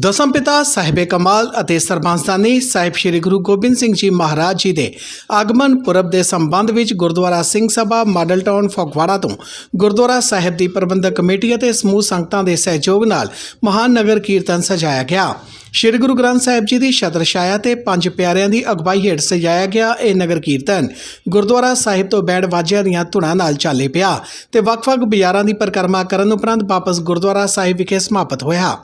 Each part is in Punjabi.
ਦਸਮ ਪਿਤਾ ਸਾਹਿਬੇ ਕਮਾਲ ਅਤੇ ਸਰਬੰਸਦਾਨੀ ਸਾਹਿਬ ਸ੍ਰੀ ਗੁਰੂ ਗੋਬਿੰਦ ਸਿੰਘ ਜੀ ਮਹਾਰਾਜ ਜੀ ਦੇ ਆਗਮਨ ਪੁਰਬ ਦੇ ਸੰਬੰਧ ਵਿੱਚ ਗੁਰਦੁਆਰਾ ਸਿੰਘ ਸਭਾ ਮਾਡਲ ਟਾਊਨ ਫਗਵਾੜਾ ਤੋਂ ਗੁਰਦੁਆਰਾ ਸਾਹਿਬ ਦੀ ਪ੍ਰਬੰਧਕ ਕਮੇਟੀ ਅਤੇ ਸਮੂਹ ਸੰਗਤਾਂ ਦੇ ਸਹਿਯੋਗ ਨਾਲ ਮਹਾਨ ਨਗਰ ਕੀਰਤਨ ਸਜਾਇਆ ਗਿਆ। ਸ੍ਰੀ ਗੁਰੂ ਗ੍ਰੰਥ ਸਾਹਿਬ ਜੀ ਦੀ ਛਤਰ ਛਾਇਆ ਤੇ ਪੰਜ ਪਿਆਰਿਆਂ ਦੀ ਅਗਵਾਈ ਹੇਠ ਸਜਾਇਆ ਗਿਆ ਇਹ ਨਗਰ ਕੀਰਤਨ ਗੁਰਦੁਆਰਾ ਸਾਹਿਬ ਤੋਂ ਬੈਂਡ ਵਾਜਿਆਂ ਦੀਆਂ ਧੁਨਾਂ ਨਾਲ ਚੱਲੇ ਪਿਆ ਤੇ ਵੱਖ-ਵੱਖ ਬਾਜ਼ਾਰਾਂ ਦੀ ਪਰਿਕਰਮਾ ਕਰਨ ਉਪਰੰਤ ਵਾਪਸ ਗੁਰਦੁਆਰਾ ਸਾਹਿਬ ਵਿਖੇ ਸਮਾਪਤ ਹੋਇਆ।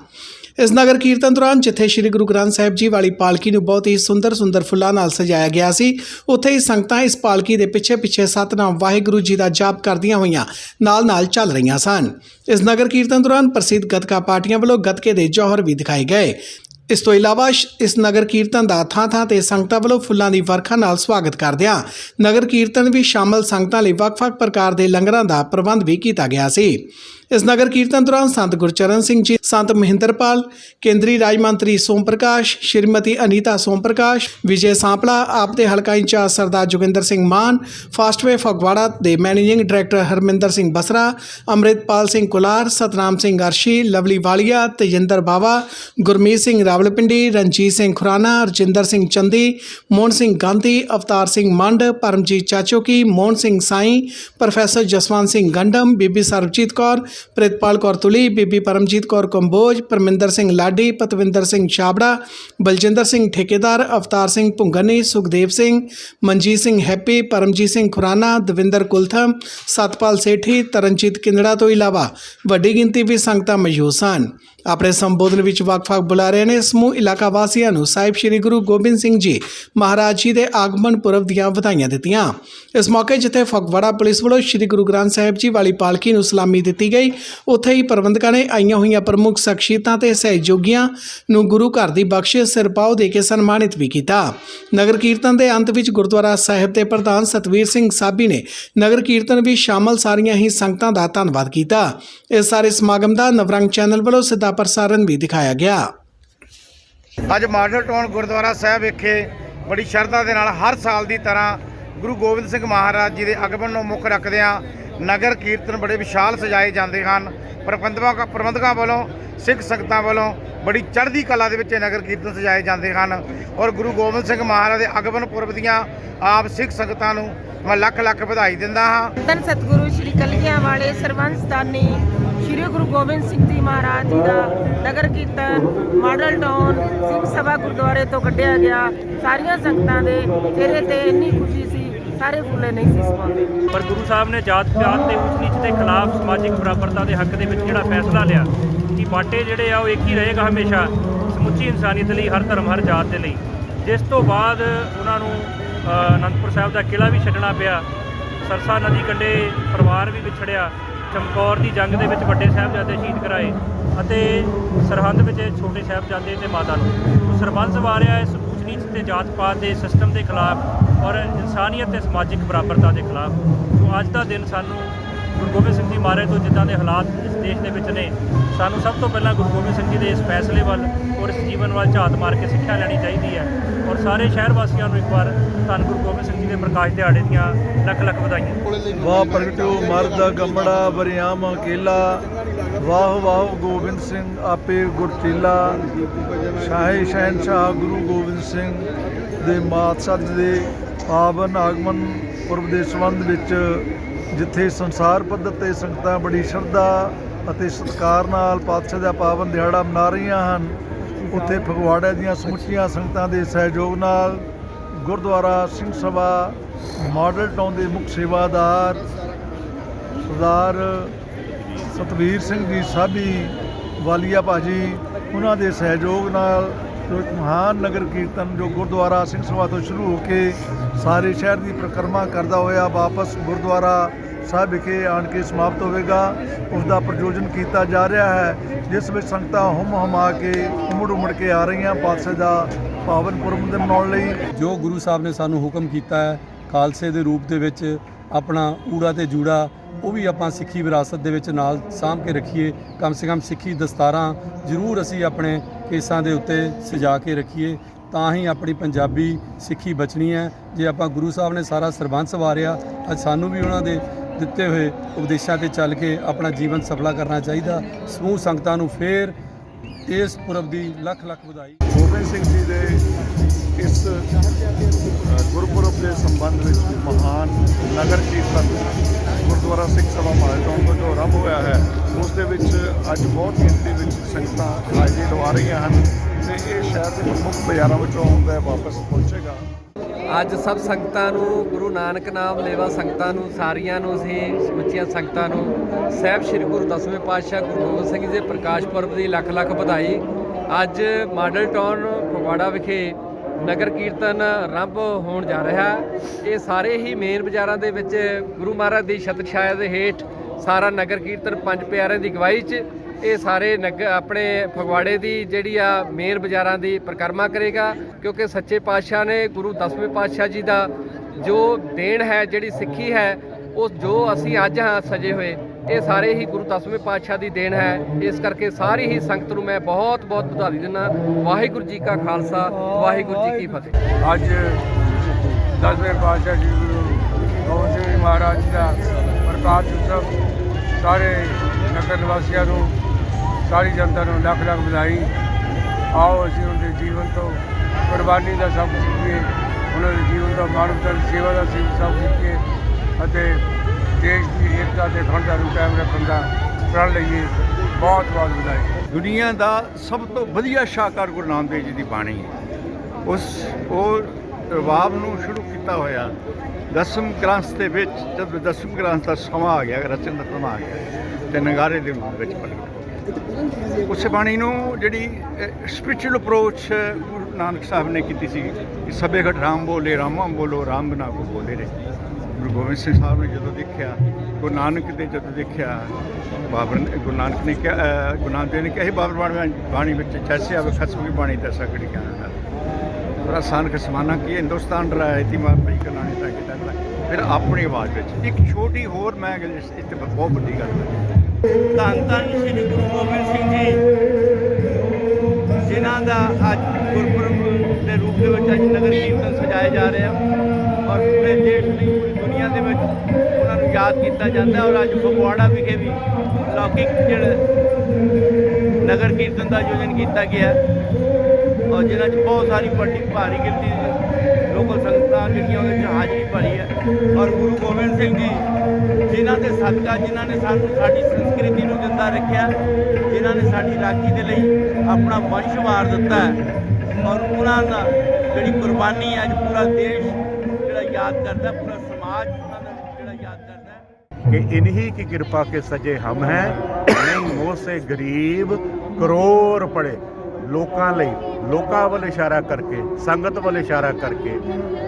ਇਸ ਨਗਰ ਕੀਰਤਨ ਦੌਰਾਨ ਜਿੱਥੇ ਸ੍ਰੀ ਗੁਰੂ ਗ੍ਰੰਥ ਸਾਹਿਬ ਜੀ ਵਾਲੀ ਪਾਲਕੀ ਨੂੰ ਬਹੁਤ ਹੀ ਸੁੰਦਰ ਸੁੰਦਰ ਫੁੱਲਾਂ ਨਾਲ ਸਜਾਇਆ ਗਿਆ ਸੀ, ਉੱਥੇ ਹੀ ਸੰਗਤਾਂ ਇਸ ਪਾਲਕੀ ਦੇ ਪਿੱਛੇ ਪਿੱਛੇ ਸਤਨਾਮ ਵਾਹਿਗੁਰੂ ਜੀ ਦਾ ਜਾਪ ਕਰਦੀਆਂ ਹੋਈਆਂ ਨਾਲ ਨਾਲ ਚੱਲ ਰਹੀਆਂ ਸਨ। ਇਸ ਨਗਰ ਕੀਰਤਨ ਦੌਰਾਨ ਪ੍ਰਸਿੱਧ ਗੱਤਕਾ ਪਾਰਟੀਆਂ ਵੱਲੋਂ ਗੱਤਕੇ ਦੇ ਜੌਹਰ ਵੀ ਦਿਖਾਏ ਗਏ। ਇਸ ਤੋਂ ਇਲਾਵਾ ਇਸ ਨਗਰ ਕੀਰਤਨ ਦਾ ਥਾਂ-ਥਾਂ ਤੇ ਸੰਗਤਾਂ ਵੱਲੋਂ ਫੁੱਲਾਂ ਦੀ ਵਰਖਾ ਨਾਲ ਸਵਾਗਤ ਕਰਦਿਆਂ ਨਗਰ ਕੀਰਤਨ ਵਿੱਚ ਸ਼ਾਮਲ ਸੰਗਤਾਂ ਲਈ ਵੱਖ-ਵੱਖ ਪ੍ਰਕਾਰ ਦੇ ਲੰਗਰਾਂ ਦਾ ਪ੍ਰਬੰਧ ਵੀ ਕੀਤਾ ਗਿਆ ਸੀ। ਇਸ ਨਗਰ ਕੀਰਤਨ ਦੌਰਾਨ ਸੰਤ ਗੁਰਚਰਨ ਸਿੰਘ ਜੀ, ਸੰਤ ਮਹਿੰਦਰਪਾਲ, ਕੇਂਦਰੀ ਰਾਜ ਮੰਤਰੀ ਸੋਮ ਪ੍ਰਕਾਸ਼, ਸ਼੍ਰੀਮਤੀ ਅਨੀਤਾ ਸੋਮ ਪ੍ਰਕਾਸ਼, ਵਿਜੇ ਸਾਂਪਲਾ ਆਪ ਦੇ ਹਲਕਾ ਇੰਚਾਰਜ ਸਰਦਾਰ ਜੋਗਿੰਦਰ ਸਿੰਘ ਮਾਨ, ਫਾਸਟਵੇ ਫਗਵਾੜਾ ਦੇ managing director Harminder Singh Basra, Amritpal Singh Kular, Satnam Singh Arshi, Lovely Walia, Tejinder Bawa, Gurmeet Singh Rawalpindi, Ranjit Singh Khurana, Rajinder Singh Chandi, Mohan Singh Gandhi, Avtar Singh Mand, Paramjit Chachoki, Mohan Singh Sai, professor Jaswant Singh Gandam, Bibi Sarabjit Kaur Pritpal Kaur ਤੁਲੀ ਬੀਬੀ ਪਰਮਜੀਤ ਕੌਰ ਕੰਬੋਜ, ਪਰਮਿੰਦਰ ਸਿੰਘ ਲਾਡੀ, ਪਤਵਿੰਦਰ ਸਿੰਘ ਛਾਬੜਾ, ਬਲਜਿੰਦਰ ਸਿੰਘ ਠੇਕੇਦਾਰ, ਅਵਤਾਰ ਸਿੰਘ ਭੁੰਗਨੀ, ਸੁਖਦੇਵ ਸਿੰਘ, ਮਨਜੀਤ ਸਿੰਘ ਹੈਪੀ, ਪਰਮਜੀਤ ਸਿੰਘ ਖੁਰਾਨਾ, ਦਵਿੰਦਰ ਕੁਲਥਮ, ਸਤਪਾਲ ਸੇਠੀ, ਤਰਨਜੀਤ ਕਿੰਦੜਾ ਤੋਂ ਇਲਾਵਾ ਵੱਡੀ ਗਿਣਤੀ ਵਿੱਚ ਸੰਗਤਾਂ ਮੌਜੂਦ ਸਨ। ਆਪਣੇ ਸੰਬੋਧਨ ਵਿੱਚ ਵੱਖ-ਵੱਖ ਬੁਲਾਰਿਆਂ ਨੇ ਸਮੂਹ ਇਲਾਕਾ ਵਾਸੀਆਂ ਨੂੰ ਸਾਹਿਬ ਸ੍ਰੀ ਗੁਰੂ ਗੋਬਿੰਦ ਸਿੰਘ ਜੀ ਮਹਾਰਾਜ ਜੀ ਦੇ ਆਗਮਨ ਪੁਰਬ ਦੀਆਂ ਵਧਾਈਆਂ ਦਿੱਤੀਆਂ। ਇਸ ਮੌਕੇ ਜਿੱਥੇ ਫਗਵਾੜਾ ਪੁਲਿਸ ਵੱਲੋਂ ਸ੍ਰੀ ਗੁਰੂ ਗ੍ਰੰਥ ਸਾਹਿਬ ਜੀ ਵਾਲੀ ਪਾਲਕੀ ਨੂੰ ਸਲਾਮੀ ਦਿੱਤੀ ਗਈ, ਉੱਥੇ ਹੀ ਪ੍ਰਬੰਧਕਾਂ ਨੇ ਆਈਆਂ ਹੋਈਆਂ ਪ੍ਰਮੁੱਖ ਸ਼ਖਸੀਅਤਾਂ ਤੇ ਸਹਿਯੋਗੀਆਂ ਨੂੰ ਗੁਰੂ ਘਰ ਦੀ ਬਖਸ਼ਿਸ਼ ਸਿਰਪਾਓ ਦੇ ਕੇ ਸਨਮਾਨਿਤ ਵੀ ਕੀਤਾ। ਨਗਰ ਕੀਰਤਨ ਦੇ ਅੰਤ ਵਿੱਚ ਗੁਰਦੁਆਰਾ ਸਾਹਿਬ ਦੇ ਪ੍ਰਧਾਨ ਸਤਵੀਰ ਸਿੰਘ ਸਾਬੀ ਨੇ ਨਗਰ ਕੀਰਤਨ ਵਿੱਚ ਸ਼ਾਮਲ ਸਾਰੀਆਂ ਹੀ ਸੰਗਤਾਂ ਦਾ ਧੰਨਵਾਦ ਕੀਤਾ। ਇਸ ਸਾਰੇ ਸਮਾਗਮ ਦਾ ਨਵਰੰਗ ਚੈਨਲ ਵੱਲੋਂ ਸਿੱਧਾ का प्रसारण भी दिखाया गया ਅੱਜ ਮਾਡਲ ਟਾਊਨ ਗੁਰਦੁਆਰਾ ਸਾਹਿਬ ਵਿਖੇ ਬੜੀ ਸ਼ਰਧਾ ਦੇ ਨਾਲ ਹਰ ਸਾਲ ਦੀ ਤਰ੍ਹਾਂ ਗੁਰੂ ਗੋਬਿੰਦ ਸਿੰਘ ਮਹਾਰਾਜ ਜੀ ਦੇ ਅਗਮਨ ਨੂੰ ਮੁੱਖ ਰੱਖਦਿਆਂ ਨਗਰ ਕੀਰਤਨ ਬੜੇ ਵਿਸ਼ਾਲ ਸਜਾਏ ਜਾਂਦੇ ਹਨ। ਪ੍ਰਬੰਧਕਾਂ ਪ੍ਰਬੰਧਕਾਂ ਵੱਲੋਂ ਸਿੱਖ ਸੰਗਤਾਂ ਵੱਲੋਂ ਬੜੀ ਚੜ੍ਹਦੀ ਕਲਾ ਦੇ ਵਿੱਚ ਨਗਰ ਕੀਰਤਨ ਸਜਾਏ ਜਾਂਦੇ ਹਨ ਔਰ ਗੁਰੂ ਗੋਬਿੰਦ ਸਿੰਘ ਮਹਾਰਾਜ ਦੇ ਅਗਮਨ ਪੁਰਬ ਦੀਆਂ ਆਪ ਸਿੱਖ ਸੰਗਤਾਂ ਨੂੰ ਮੈਂ ਲੱਖ ਲੱਖ ਵਧਾਈ ਦਿੰਦਾ ਹਾਂ। ਧੰਨ ਸਤਿਗੁਰੂ ਸ਼੍ਰੀ ਕਲਗੀਆਂ ਵਾਲੇ ਸਰਵੰਸ ਸ਼੍ਰੀ ਗੁਰੂ ਗੋਬਿੰਦ ਸਿੰਘ ਜੀ ਮਹਾਰਾਜ ਜੀ ਦਾ ਨਗਰ ਕੀਰਤਨ ਮਾਡਲ ਟਾਊਨ ਸਿੰਘ ਸਭਾ ਗੁਰਦੁਆਰੇ ਤੋਂ ਕੱਢਿਆ ਗਿਆ। ਸਾਰੀਆਂ ਸੰਗਤਾਂ ਦੇ ਚਿਹਰੇ ਤੇ ਇੰਨੀ ਖੁਸ਼ੀ ਸੀ, ਸਾਰੇ ਫੁੱਲੇ ਨਹੀਂ ਸੀ ਸਮਾਉਂਦੇ ਪਰ ਗੁਰੂ ਸਾਹਿਬ ਨੇ ਜਾਤ ਪਾਤ ਤੇ ਉੱਚ ਨੀਚ ਦੇ ਖਿਲਾਫ ਸਮਾਜਿਕ ਬਰਾਬਰਤਾ ਦੇ ਹੱਕ ਦੇ ਵਿੱਚ ਜਿਹੜਾ ਫੈਸਲਾ ਲਿਆ ਕਿ ਬਾਟੇ ਜਿਹੜੇ ਆ ਉਹ ਇੱਕ ਹੀ ਰਹੇਗਾ ਹਮੇਸ਼ਾ ਸਮੁੱਚੀ ਇਨਸਾਨੀਅਤ ਲਈ, ਹਰ ਧਰਮ, ਹਰ ਜਾਤ ਦੇ ਲਈ। ਜਿਸ ਤੋਂ ਬਾਅਦ ਉਹਨਾਂ ਨੂੰ ਅਨੰਦਪੁਰ ਸਾਹਿਬ ਦਾ ਕਿਲਾ ਵੀ ਛੱਡਣਾ ਪਿਆ। ਸਰਸਾ ਨਦੀ ਕੰਢੇ ਪਰਿਵਾਰ ਵੀ ਵਿਛੜਿਆ। ਚਮਕੌਰ ਦੀ ਜੰਗ ਦੇ ਵਿੱਚ ਵੱਡੇ ਸਾਹਿਬਜ਼ਾਦੇ ਸ਼ਹੀਦ ਕਰਾਏ ਅਤੇ ਸਰਹੰਦ ਵਿੱਚ ਛੋਟੇ ਸਾਹਿਬਜ਼ਾਦੇ ਤੇ ਮਾਤਾ ਨੂੰ। ਸਰਬੰਸ ਵਾਰਿਆ ਇਸ ਉੱਚ ਨੀਚ ਤੇ ਜਾਤ ਪਾਤ ਦੇ ਸਿਸਟਮ ਦੇ ਖਿਲਾਫ ਔਰ ਇਨਸਾਨੀਅਤ ਤੇ ਸਮਾਜਿਕ ਬਰਾਬਰਤਾ ਦੇ ਖਿਲਾਫ। ਸੋ ਅੱਜ ਦਾ ਦਿਨ ਸਾਨੂੰ ਗੁਰੂ ਗੋਬਿੰਦ ਸਿੰਘ ਜੀ ਮਹਾਰਾਜ ਤੋਂ ਜਿੱਦਾਂ ਦੇ ਹਾਲਾਤ ਇਸ ਦੇਸ਼ ਦੇ ਵਿੱਚ ਨੇ, ਸਾਨੂੰ ਸਭ ਤੋਂ ਪਹਿਲਾਂ ਗੁਰੂ ਗੋਬਿੰਦ ਸਿੰਘ ਜੀ ਦੇ ਇਸ ਫੈਸਲੇ ਵੱਲ ਔਰ ਇਸ ਜੀਵਨ ਵੱਲ ਝਾਤ ਮਾਰ ਕੇ ਸਿੱਖਿਆ ਲੈਣੀ ਚਾਹੀਦੀ ਹੈ। ਔਰ ਸਾਰੇ ਸ਼ਹਿਰ ਵਾਸੀਆਂ ਨੂੰ ਇੱਕ ਵਾਰ ਧੰਨ ਗੁਰੂ ਗੋਬਿੰਦ ਸਿੰਘ ਜੀ ਦੇ ਪ੍ਰਕਾਸ਼ ਦਿਹਾੜੇ ਦੀਆਂ ਲੱਖ ਲੱਖ ਵਧਾਈਆਂ। ਵਾਹ ਪ੍ਰਗਟਿਓ, ਮਰਦ ਗੰਮੜਾ ਬਰਿਆਮ ਕੇਲਾ, ਵਾਹ ਵਾਹ ਗੋਬਿੰਦ ਸਿੰਘ ਆਪੇ ਗੁਰਚੀਲਾ ਸ਼ਾਹੀ ਸ਼ਹਿਨਸ਼ਾਹ ਗੁਰੂ ਗੋਬਿੰਦ ਸਿੰਘ ਦੇ ਮਾਤਸਦ ਦੇ ਪਾਵਨ ਆਗਮਨ ਪੁਰਬ ਦੇ ਸੰਬੰਧ ਵਿੱਚ ਜਿੱਥੇ ਸੰਸਾਰ ਪੱਧਰ ਤੇ ਸੰਗਤਾਂ ਬੜੀ ਸ਼ਰਧਾ ਅਤੇ ਸਤਿਕਾਰ ਨਾਲ ਪਾਤਸ਼ਾਹ ਦਾ ਪਾਵਨ ਦਿਹਾੜਾ ਮਨਾ ਰਹੀਆਂ ਹਨ, ਉੱਥੇ ਫਗਵਾੜੇ ਦੀਆਂ ਸਮੁੱਚੀਆਂ ਸੰਗਤਾਂ ਦੇ ਸਹਿਯੋਗ ਨਾਲ ਗੁਰਦੁਆਰਾ ਸਿੰਘ ਸਭਾ, ਮਾਡਲ ਟਾਊਨ ਦੇ ਮੁੱਖ ਸੇਵਾਦਾਰ ਸਰਦਾਰ ਸਤਵੀਰ ਸਿੰਘ ਜੀ ਸਾਬੀ ਵਾਲੀਆ ਭਾਜੀ, ਉਹਨਾਂ ਦੇ ਸਹਿਯੋਗ ਨਾਲ ਜੋ ਇੱਕ ਮਹਾਨ ਨਗਰ ਕੀਰਤਨ ਜੋ ਗੁਰਦੁਆਰਾ ਸਿੰਘ ਸਭਾ ਤੋਂ ਸ਼ੁਰੂ ਹੋ ਕੇ ਸਾਰੇ ਸ਼ਹਿਰ ਦੀ ਪ੍ਰਕਰਮਾ ਕਰਦਾ ਹੋਇਆ ਵਾਪਸ ਗੁਰਦੁਆਰਾ ਸਾਹਿਬ ਵਿਖੇ ਆਣ ਕੇ ਸਮਾਪਤ ਹੋਵੇਗਾ। ਉਸ ਦਾ ਪ੍ਰਯੋਜਨ ਕੀਤਾ ਜਾ ਰਿਹਾ ਹੈ, ਜਿਸ ਵਿੱਚ ਸੰਗਤਾਂ ਹੁਮ ਹਮਾ ਕੇ, ਉਮੜ ਉਮੜ ਕੇ ਆ ਰਹੀਆਂ ਪਾਤਸ਼ਾਹ ਦਾ ਪਾਵਨ ਪੁਰਬ ਦੇ ਮਨਾਉਣ ਲਈ। ਜੋ ਗੁਰੂ ਸਾਹਿਬ ਨੇ ਸਾਨੂੰ ਹੁਕਮ ਕੀਤਾ ਹੈ, ਖਾਲਸੇ ਦੇ ਰੂਪ ਦੇ ਵਿੱਚ ਆਪਣਾ ਊੜਾ ਤੇ ਜੂੜਾ, ਉਹ ਵੀ ਆਪਾਂ ਸਿੱਖੀ ਵਿਰਾਸਤ ਦੇ ਵਿੱਚ ਨਾਲ ਸਾਂਭ ਕੇ ਰੱਖੀਏ। ਕਮ ਸੇ ਕਮ ਸਿੱਖੀ ਦਸਤਾਰਾਂ ਜ਼ਰੂਰ ਅਸੀਂ ਆਪਣੇ ਕੇਸਾਂ ਦੇ ਉੱਤੇ ਸਜਾ ਕੇ ਰੱਖੀਏ, ਤਾਂ ਹੀ ਆਪਣੀ ਪੰਜਾਬੀ ਸਿੱਖੀ ਬਚਣੀ ਹੈ। ਜੇ ਆਪਾਂ ਗੁਰੂ ਸਾਹਿਬ ਨੇ ਸਾਰਾ ਸਰਬੰਸ ਵਾਰਿਆ ਅੱਜ ਸਾਨੂੰ ਵੀ ਉਹਨਾਂ ਦੇ ਦਿੱਤੇ ਹੋਏ ਉਪਦੇਸ਼ਾਂ ਤੇ ਚੱਲ ਕੇ ਆਪਣਾ ਜੀਵਨ ਸਫਲਾ ਕਰਨਾ ਚਾਹੀਦਾ। ਸਮੂਹ ਸੰਗਤਾਂ ਨੂੰ ਫੇਰ ਇਸ ਪੁਰਬ ਦੀ ਲੱਖ ਲੱਖ ਵਧਾਈ। ਗੋਬਿੰਦ ਸਿੰਘ ਜੀ ਦੇ ਇਸ ਗੁਰਪੁਰਬ ਦੇ ਸੰਬੰਧ ਵਿੱਚ ਮਹਾਨ ਨਗਰ ਕੀਰਤਨ ਗੁਰਦੁਆਰਾ ਸਿੱਖ ਸਭਾ ਮਾਲਟਾਊਨ ਤੋਂ ਜੋ ਆਰੰਭ ਹੋਇਆ ਹੈ। ਉਸ ਦੇ ਵਿੱਚ ਅੱਜ ਬਹੁਤ ਗਿਣਤੀ ਵਿੱਚ ਸੰਗਤਾਂ ਹਾਜ਼ਰੀ ਲਵਾ ਰਹੀਆਂ ਹਨ ਤੇ ਇਹ ਸ਼ਹਿਰ ਦੇ ਪ੍ਰਮੁੱਖ ਬਾਜ਼ਾਰਾਂ ਵਿੱਚੋਂ ਆਉਂਦਾ ਹੈ ਵਾਪਸ ਪਹੁੰਚੇਗਾ। ਅੱਜ ਸਭ ਸੰਗਤਾਂ ਨੂੰ, ਗੁਰੂ ਨਾਨਕ ਨਾਮ ਲੇਵਾ ਸੰਗਤਾਂ ਨੂੰ, ਸਾਰੀਆਂ ਨੂੰ, ਅਸੀਂ ਸਮੁੱਚੀਆਂ ਸੰਗਤਾਂ ਨੂੰ, ਸਾਹਿਬ ਸ੍ਰੀ ਗੁਰੂ ਦਸਵੇਂ ਪਾਤਸ਼ਾਹ ਗੁਰੂ ਗੋਬਿੰਦ ਸਿੰਘ ਜੀ ਦੇ ਪ੍ਰਕਾਸ਼ ਪੁਰਬ ਦੀ ਲੱਖ ਲੱਖ ਵਧਾਈ। ਅੱਜ ਮਾਡਲ ਟਾਊਨ ਫਗਵਾੜਾ ਵਿਖੇ ਨਗਰ ਕੀਰਤਨ ਆਰੰਭ ਹੋਣ ਜਾ ਰਿਹਾ। ਇਹ ਸਾਰੇ ਹੀ ਮੇਨ ਬਾਜ਼ਾਰਾਂ ਦੇ ਵਿੱਚ ਗੁਰੂ ਮਹਾਰਾਜ ਦੀ ਛਤਰ ਛਾਇਆ ਦੇ ਹੇਠ ਸਾਰਾ ਨਗਰ ਕੀਰਤਨ ਪੰਜ ਪਿਆਰਿਆਂ ਦੀ ਗਵਾਹੀ 'ਚ ਇਹ ਸਾਰੇ ਨਗ ਆਪਣੇ ਫਗਵਾੜੇ ਦੀ ਜਿਹੜੀ ਆ ਮੇਨ ਬਾਜ਼ਾਰਾਂ ਦੀ ਪਰਿਕਰਮਾ ਕਰੇਗਾ, ਕਿਉਂਕਿ ਸੱਚੇ ਪਾਤਸ਼ਾਹ ਨੇ ਗੁਰੂ ਦਸਵੇਂ ਪਾਤਸ਼ਾਹ ਜੀ ਦਾ ਜੋ ਦੇਣ ਹੈ, ਜਿਹੜੀ ਸਿੱਖੀ ਹੈ, ਉਹ ਜੋ ਅਸੀਂ ਅੱਜ ਹਾਂ ਸਜੇ ਹੋਏ ਇਹ ਸਾਰੇ ਹੀ ਗੁਰੂ ਦਸਵੇਂ ਪਾਤਸ਼ਾਹ ਦੀ ਦੇਣ ਹੈ। ਇਸ ਕਰਕੇ ਸਾਰੀ ਹੀ ਸੰਗਤ ਨੂੰ ਮੈਂ ਬਹੁਤ ਬਹੁਤ ਵਧਾਈ ਦਿੰਦਾ ਵਾਹਿਗੁਰੂ ਜੀ ਕਾ ਖਾਲਸਾ, ਵਾਹਿਗੁਰੂ ਜੀ ਕੀ ਫਤਿਹ। ਅੱਜ ਦਸਵੇਂ ਪਾਤਸ਼ਾਹ ਜੀ ਗੁਰੂ ਗੋਬਿੰਦ ਸਿੰਘ ਜੀ ਮਹਾਰਾਜ ਜੀ ਦਾ ਪ੍ਰਕਾਸ਼ ਉਤਸਵ ਸਾਰੇ ਨਗਰ ਨਿਵਾਸੀਆਂ ਨੂੰ, ਸਾਰੀ ਜਨਤਾ ਨੂੰ ਲੱਖ ਲੱਖ ਵਧਾਈ। ਆਓ ਅਸੀਂ ਉਹਨਾਂ ਦੇ ਜੀਵਨ ਤੋਂ ਕੁਰਬਾਨੀ ਦਾ ਸਭ ਸਿੱਖੀਏ, ਉਹਨਾਂ ਦੇ ਜੀਵਨ ਦਾ ਮਾਨਵਤਾ ਦੀ ਸੇਵਾ ਦਾ ਸਭ ਸਿੱਖੀਏ ਅਤੇ ਦੇਸ਼ ਦੀ ਏਕਤਾ ਤੇ ਅਖੰਡਤਾ ਨੂੰ ਕਾਇਮ ਰੱਖਣ ਦਾ ਪ੍ਰਣ ਲਈਏ। ਬਹੁਤ ਬਹੁਤ ਵਧਾਈ। ਦੁਨੀਆ ਦਾ ਸਭ ਤੋਂ ਵਧੀਆ ਸ਼ਾਹਕਾਰ ਗੁਰੂ ਨਾਨਕ ਦੇਵ ਜੀ ਦੀ ਬਾਣੀ ਹੈ। ਉਸ ਉਹ ਰਵਾਬ ਨੂੰ ਸ਼ੁਰੂ ਕੀਤਾ ਹੋਇਆ ਦਸਮ ਗ੍ਰੰਥ ਦੇ ਵਿੱਚ, ਜਦ ਦਸਮ ਗ੍ਰੰਥ ਦਾ ਸਮਾਂ ਆ ਗਿਆ, ਰਚਨ ਦਾ ਸਮਾਂ ਆ ਗਿਆ, ਤੇ ਨਗਾਰੇ ਦੇ ਰੂਪ ਵਿੱਚ ਪ੍ਰਗਟ ਉਸ ਬਾਣੀ ਨੂੰ ਜਿਹੜੀ ਸਪਿਰਚੁਅਲ ਅਪਰੋਚ ਗੁਰੂ ਨਾਨਕ ਸਾਹਿਬ ਨੇ ਕੀਤੀ ਸੀ ਕਿ ਸਭੇ ਘਟ ਰਾਮ ਬੋਲੇ, ਰਾਮਾ ਬੋਲੋ, ਰਾਮ ਬਿਨਾ ਕੋ ਬੋਲੇ ਰਹੇ। ਗੁਰੂ ਗੋਬਿੰਦ ਸਿੰਘ ਸਾਹਿਬ ਨੇ ਜਦੋਂ ਦੇਖਿਆ, ਗੁਰੂ ਨਾਨਕ ਨੇ ਜਦੋਂ ਦੇਖਿਆ, ਬਾਬਰ ਨੇ, ਗੁਰੂ ਨਾਨਕ ਨੇ ਕਿਹਾ ਗੁਰੂ ਨਾਨਕ ਦੇਵ ਨੇ ਕਿਹਾ ਸੀ ਬਾਬਰ ਬਾਣੀ ਬਾਣੀ ਵਿੱਚ ਜੈਸੇ ਆਵੇ, ਖਸਮ ਕੀ ਬਾਣੀ ਤੈਸਾ ਕੜੀ ਕਹਿਣਾ ਪਰ ਆਸਾਨ ਖਸਮਾਨਾ ਕੀ ਹਿੰਦੁਸਤਾਨ ਰਾਇਤੀ ਮਾਰ ਪਈ ਕਲਾਣੇ ਤਾਂ ਕਿ ਤੱਕ ਫਿਰ ਆਪਣੀ ਆਵਾਜ਼ ਵਿੱਚ, ਇੱਕ ਛੋਟੀ ਹੋਰ ਮੈਂ ਇੱਥੇ ਬਹੁਤ ਵੱਡੀ ਗੱਲ ਧੰਨ ਧੰਨ ਸ੍ਰੀ ਗੁਰੂ ਗੋਬਿੰਦ ਸਿੰਘ ਜੀ, ਜਿਨ੍ਹਾਂ ਦਾ ਅੱਜ ਗੁਰਪੁਰਬ ਦੇ ਰੂਪ ਦੇ ਵਿੱਚ ਅੱਜ ਨਗਰ ਕੀਰਤਨ ਸਜਾਇਆ ਜਾ ਰਿਹਾ ਔਰ ਪੂਰੇ ਦੇਸ਼ ਦੀ ਪੂਰੀ ਦੇ ਵਿੱਚ ਉਹਨਾਂ ਨੂੰ ਯਾਦ ਕੀਤਾ ਜਾਂਦਾ ਔਰ ਅੱਜ ਫਗਵਾੜਾ ਵਿਖੇ ਵੀ ਲੌਕਿਕ ਜਿਹੜਾ ਨਗਰ ਕੀਰਤਨ ਦਾ ਆਯੋਜਨ ਕੀਤਾ ਗਿਆ ਔਰ ਜਿਨ੍ਹਾਂ 'ਚ ਬਹੁਤ ਸਾਰੀ ਵੱਡੀ ਭਾਰੀ ਗਿਣਤੀ ਲੋਕਲ ਸੰਗਤਾਂ ਜਿਹੜੀਆਂ ਉਹਦੇ 'ਚ ਹਾਜ਼ਰੀ ਭਰੀ ਹੈ। ਔਰ ਗੁਰੂ ਗੋਬਿੰਦ ਸਿੰਘ ਜੀ, ਜਿਨ੍ਹਾਂ ਦੇ ਸਦਕਾ, ਜਿਨ੍ਹਾਂ ਨੇ ਸਾਨੂੰ ਸਾਡੀ ਸੰਸਕ੍ਰਿਤੀ ਨੂੰ ਜਿੰਦਾ ਰੱਖਿਆ, ਜਿਨ੍ਹਾਂ ਨੇ ਸਾਡੀ ਰਾਖੀ ਦੇ ਲਈ ਆਪਣਾ ਵੰਸ਼ ਵਾਰ ਦਿੱਤਾ ਔਰ ਉਹਨਾਂ ਦਾ ਜਿਹੜੀ ਕੁਰਬਾਨੀ ਅੱਜ ਪੂਰਾ ਦੇਸ਼ ਜਿਹੜਾ ਯਾਦ ਕਰਦਾ ਪੂਰਾ कि इन्हीं की कृपा के सजे हम हैं नहीं मोह से गरीब ਕਰੋੜ ਪੜੇ ਲੋਕਾਂ ਲਈ ਲੋਕਾਂ ਵੱਲ ਇਸ਼ਾਰਾ ਕਰਕੇ ਸੰਗਤ ਵੱਲ ਇਸ਼ਾਰਾ ਕਰਕੇ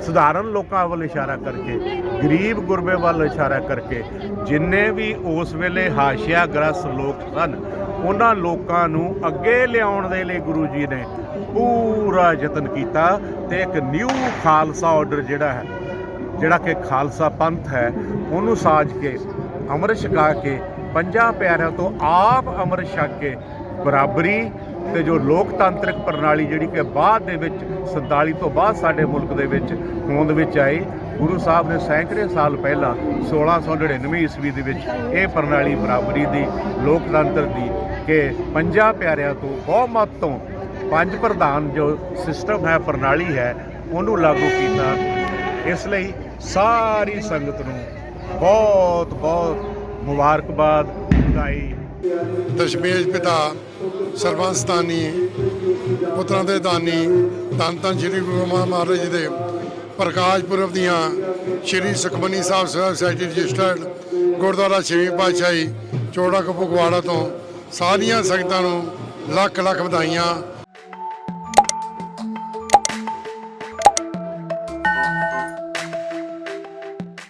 ਸਧਾਰਨ ਲੋਕਾਂ ਵੱਲ ਇਸ਼ਾਰਾ ਕਰਕੇ ਗਰੀਬ ਗੁਰਬੇ ਵੱਲ ਇਸ਼ਾਰਾ ਕਰਕੇ ਜਿੰਨੇ ਵੀ ਉਸ ਵੇਲੇ ਹਾਸ਼ੀਆ ਗ੍ਰਸਤ ਲੋਕ ਸਨ ਉਹਨਾਂ ਲੋਕਾਂ ਨੂੰ ਅੱਗੇ ਲਿਆਉਣ ਦੇ ਲਈ ਗੁਰੂ ਜੀ ਨੇ ਪੂਰਾ ਯਤਨ ਕੀਤਾ ਤੇ ਇੱਕ ਨਿਊ ਖਾਲਸਾ ਆਰਡਰ ਜਿਹੜਾ ਹੈ ਜਿਹੜਾ ਕਿ ਖਾਲਸਾ ਪੰਥ ਹੈ, ਉਹਨੂੰ ਸਾਜ ਕੇ ਅੰਮ੍ਰਿਤ ਛਕਾ ਕੇ, ਪੰਜਾਂ ਪਿਆਰਿਆਂ ਤੋਂ ਆਪ ਅੰਮ੍ਰਿਤ ਛਕ ਕੇ ਬਰਾਬਰੀ ਤੇ ਜੋ ਲੋਕਤਾਂਤਰਿਕ ਪ੍ਰਣਾਲੀ ਜਿਹੜੀ ਕਿ ਬਾਅਦ ਦੇ ਵਿੱਚ 47 ਤੋਂ ਬਾਅਦ ਸਾਡੇ ਮੁਲਕ ਦੇ ਵਿੱਚ ਹੋਂਦ ਵਿੱਚ ਆਈ, ਗੁਰੂ ਸਾਹਿਬ ਨੇ ਸੈਂਕੜੇ ਸਾਲ ਪਹਿਲਾਂ 1699 ਈਸਵੀ ਦੇ ਵਿੱਚ ਇਹ ਪ੍ਰਣਾਲੀ ਬਰਾਬਰੀ ਦੀ, ਲੋਕਤੰਤਰ ਦੀ ਕਿ ਪੰਜਾਂ ਪਿਆਰਿਆਂ ਤੋਂ ਬਹੁਮਤ ਤੋਂ ਪੰਜ ਪ੍ਰਧਾਨ ਜੋ ਸਿਸਟਮ ਹੈ, ਪ੍ਰਣਾਲੀ ਹੈ, ਉਹਨੂੰ ਲਾਗੂ ਕੀਤਾ। ਇਸ ਲਈ ਸਾਰੀ ਸੰਗਤ ਨੂੰ ਬਹੁਤ ਬਹੁਤ ਮੁਬਾਰਕਬਾਦ ਵਧਾਈ। ਦਸ਼ਮੇਸ਼ ਪਿਤਾ ਸਰਬੰਸਤਾਨੀ ਪੁੱਤਰਾਂ ਦੇ ਦਾਨੀ, ਧੰਨ ਧੰਨ ਸ਼੍ਰੀ ਗੁਰੂ ਮਹਾਰਾਜ ਜੀ ਦੇ ਪ੍ਰਕਾਸ਼ ਪੁਰਬ ਦੀਆਂ ਸ਼੍ਰੀ ਸੁਖਮਨੀ ਸਾਹਿਬ ਸੇਵਾ ਰਜਿਸਟਰਡ ਗੁਰਦੁਆਰਾ ਛੇਵੀਂ ਪਾਤਸ਼ਾਹੀ ਚੋੜਾ ਕਪੂਗਵਾੜਾ ਤੋਂ ਸਾਰੀਆਂ ਸੰਗਤਾਂ ਨੂੰ ਲੱਖ ਲੱਖ ਵਧਾਈਆਂ।